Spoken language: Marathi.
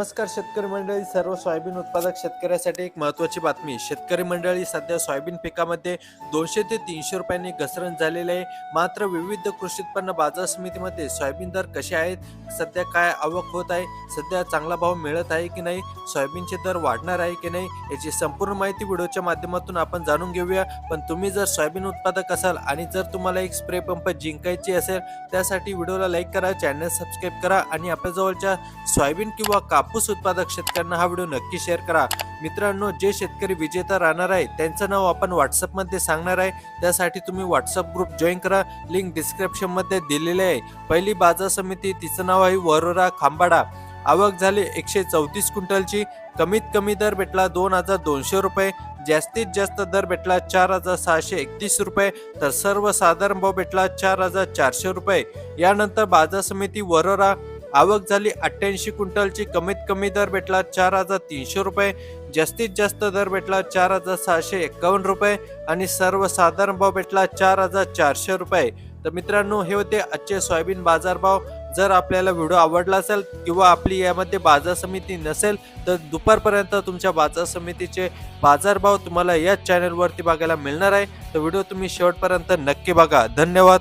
नमस्कार शेतकरी मंडळी सर्व सोयाबीन उत्पादक शेतकऱ्यासाठी एक महत्त्वाची बातमी. शेतकरी मंडळी सध्या सोयाबीन पिकामध्ये दोनशे ते तीनशे रुपयांनी घसरण झालेली आहे. मात्र विविध कृषी उत्पन्न बाजार समितीमध्ये सोयाबीन दर कसे आहेत? सध्या काय आवक होत आहे? सध्या चांगला भाव मिळत आहे की नाही सोयाबीनचे दर वाढणार आहे की नाही याची संपूर्ण माहिती व्हिडिओच्या माध्यमातून आपण जाणून घेऊया. पण तुम्ही जर सोयाबीन उत्पादक असाल आणि जर तुम्हाला एक स्प्रे पंप जिंकायची असेल त्यासाठी व्हिडिओला लाईक करा चॅनल सबस्क्राईब करा आणि आपल्याजवळच्या सोयाबीन किंवा कापूस उत्पादक शेतकऱ्यांना हा व्हिडिओ नक्की शेअर करा. मित्रांनो जे शेतकरी विजेता राहणार आहे त्यांचं नाव आपण व्हॉट्सअपमध्ये सांगणार आहे. त्यासाठी तुम्ही व्हॉट्सअप ग्रुप जॉईन करा. लिंक डिस्क्रिप्शनमध्ये दिलेली आहे. पहिली बाजार समिती तिचं नाव आहे वरोरा खांबाडा. आवक झाली. एकशे चौतीस क्विंटलची कमीत कमी दर भेटला दोन हजार दोनशे रुपये. जास्तीत जास्त दर भेटला चार हजार सहाशे एकतीस रुपये. तर सर्वसाधारण भाव भेटला चार हजार चारशे रुपये. यानंतर बाजार समिती वरोरा आवक झाली अठ्ठ्याऐंशी क्विंटलची कमीत कमी दर भेटला चार हजार तीनशे रुपये. जास्तीत जास्त दर भेटला चार हजार सहाशे एक्कावन्न रुपये आणि सर्वसाधारण भाव भेटला चार हजार चारशे रुपये. तर मित्रांनो हे होते आजचे सोयाबीन बाजारभाव. जर आपल्याला व्हिडिओ आवडला असेल किंवा आपली यामध्ये बाजार समिती नसेल तर दुपारपर्यंत तुमच्या बाजार समितीचे बाजारभाव तुम्हाला याच चॅनलवरती बघायला मिळणार आहे. तर व्हिडिओ तुम्ही शेवटपर्यंत नक्की बघा. धन्यवाद.